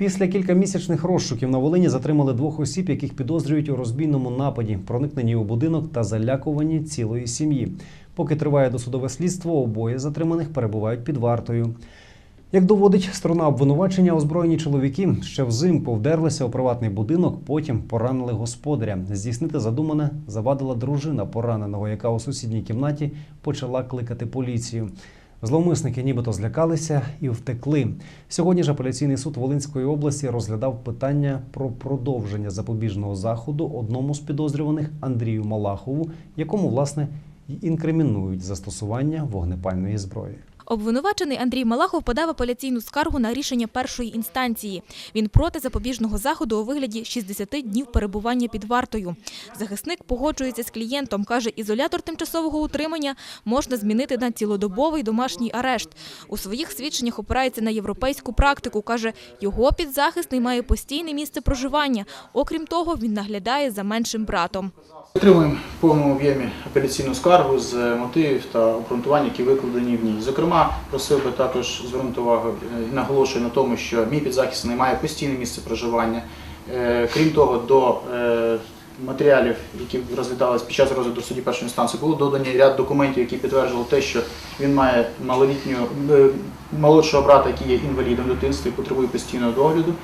Після кількамісячних розшуків на Волині затримали двох осіб, яких підозрюють у розбійному нападі, проникненні у будинок та залякуванні цілої сім'ї. Поки триває досудове слідство, обоє затриманих перебувають під вартою. Як доводить сторона обвинувачення, озброєні чоловіки ще взимку вдерлися у приватний будинок, потім поранили господаря. Здійснити задумане завадила дружина пораненого, яка у сусідній кімнаті почала кликати поліцію. Зловмисники нібито злякалися і втекли. Сьогодні ж апеляційний суд Волинської області розглядав питання про продовження запобіжного заходу одному з підозрюваних Андрію Малахову, якому власне інкримінують застосування вогнепальної зброї. Обвинувачений Андрій Малахов подав апеляційну скаргу на рішення першої інстанції. Він проти запобіжного заходу у вигляді 60 днів перебування під вартою. Захисник погоджується з клієнтом. Каже, ізолятор тимчасового утримання можна змінити на цілодобовий домашній арешт. У своїх свідченнях опирається на європейську практику. Каже, його підзахисний має постійне місце проживання. Окрім того, він наглядає за меншим братом. Підтримуємо в повному об'ємі апеляційну скаргу з мотивів та обґрунтувань, які викладені в ній. Зокрема, просив би також звернути увагу е, і наголошую на тому, що мій підзахисний має постійне місце проживання. Е, Крім того, до е, матеріалів, які розглядалися під час розгляду судді першої інстанції, було додані ряд документів, які підтверджували те, що він має малолітнього молодшого брата, який є інвалідом в дитинстві, потребує постійного догляду.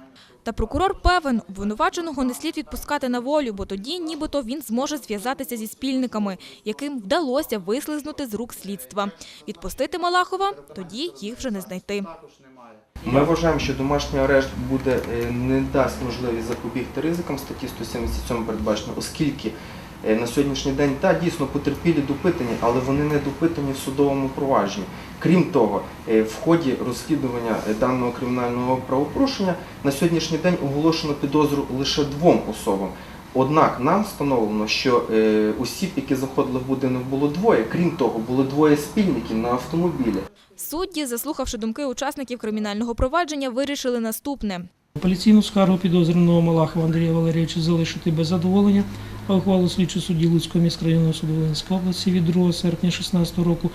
Та прокурор певен, обвинуваченого не слід відпускати на волю, бо тоді нібито він зможе зв'язатися зі спільниками, яким вдалося вислизнути з рук слідства. Відпустити Малахова – тоді їх вже не знайти. Ми вважаємо, що домашній арешт буде е, не дасть можливість запобігти ризикам статті 177 передбачено, оскільки на сьогоднішній день та дійсно потерпілі допитані, але вони не допитані в судовому провадженні. Крім того, е, в ході розслідування е, даного кримінального правопорушення на сьогоднішній день оголошено підозру лише двом особам. Однак нам встановлено, що е, осіб, які заходили в будинок, було двоє. Крім того, було двоє спільників на автомобілі. Судді, заслухавши думки учасників кримінального провадження, вирішили наступне. Апеляційну скаргу підозрюваного Малахова Андрія Валерійовича залишити без задоволення, а ухвалу слідчого судді Луцького міськрайонного суду Волинської області від 2 серпня 2016 року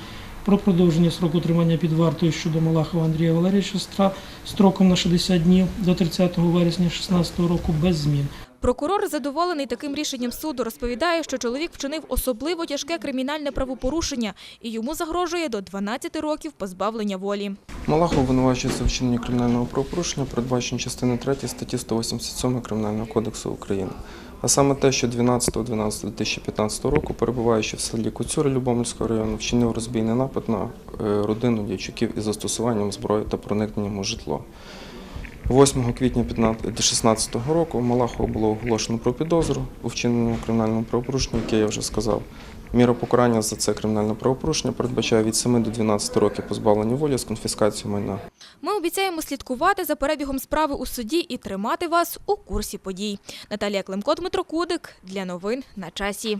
про продовження строку тримання під вартою щодо Малахова Андрія Валерійовича строком на 60 днів до 30 вересня 2016 року без змін. Прокурор, задоволений таким рішенням суду, розповідає, що чоловік вчинив особливо тяжке кримінальне правопорушення і йому загрожує до 12 років позбавлення волі. Малахов обвинувачується в вчиненні кримінального правопорушення, передбачено частини 3 статті 187 Кримінального кодексу України. А саме те, що 12.12.2015 року, перебуваючи в селі Куцюри Любомльського району, вчинив розбійний напад на е, родину дівчаків із застосуванням зброї та проникненням у житло. 8 квітня 2016 року Малахову було оголошено про підозру у вчиненні кримінального правопорушення, яке я вже сказав. Міра покарання за це кримінальне правопорушення передбачає від 7 до 12 років позбавлення волі з конфіскацією майна. Ми обіцяємо слідкувати за перебігом справи у суді і тримати вас у курсі подій. Наталія Климко, Дмитро Кудик. Для новин на часі.